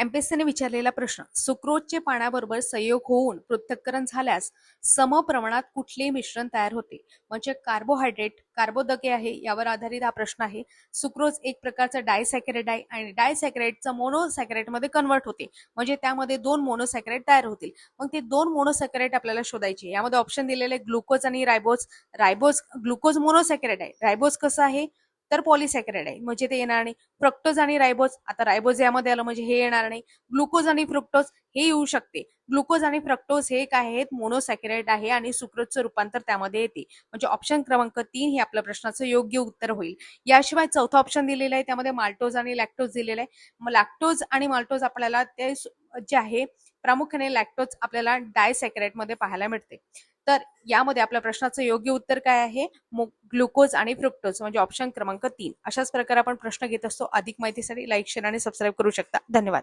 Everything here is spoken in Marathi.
एमपीएससीने विचारलेला प्रश्न सुक्रोजचे पाण्याबरोबर संयोग होऊन पृथक्करण झाल्यास सम प्रमाणात कुठले मिश्रण तयार होते? म्हणजे कार्बोहायड्रेट कार्बोदके आहे यावर आधारित हा प्रश्न आहे. सुक्रोज एक प्रकारचं डायसॅक्रेट आहे आणि डायसॅक्रेटचा मोनोसॅक्रेटमध्ये कन्वर्ट होते. म्हणजे त्यामध्ये दोन मोनोसॅक्रेट तयार होतील. मग ते दोन मोनोसॅकरेट आपल्याला शोधायचे. यामध्ये ऑप्शन दिलेले ग्लुकोज आणि रायबोज रायबोज ग्लुकोज मोनोसॅक्रेट आहे. रायबोज कसं आहे? तर पॉलिसॅकरेट आहे. म्हणजे ते येणार नाही. फ्रक्टोज आणि रायबोज आता रायबोज यामध्ये आलं म्हणजे हे येणार नाही. ग्लुकोज आणि फ्रुक्टोज हे येऊ शकते. ग्लुकोज आणि फ्रक्टोज हे काय आहेत मोनोसॅकरेट आहे आणि सुक्रोजचं रूपांतर त्यामध्ये येते. म्हणजे ऑप्शन क्रमांक तीन हे आपल्या प्रश्नाचं योग्य उत्तर होईल. याशिवाय चौथा ऑप्शन दिलेला आहे त्यामध्ये माल्टोज आणि लॅक्टोज दिलेला आहे. मग लॅक्टोज आणि माल्टोज आपल्याला ते जे आहे प्रामुख्याने लॅक्टोज आपल्याला डायसॅकरेटमध्ये पाहायला मिळते. तर यामध्ये आपल्या प्रश्नाचं योग्य उत्तर काय आहे? ग्लुकोज आणि फ्रुक्टोज म्हणजे ऑप्शन क्रमांक तीन. अशाच प्रकारे आपण प्रश्न घेत असतो. अधिक माहितीसाठी लाईक शेअर आणि सबस्क्राईब करू शकता. धन्यवाद.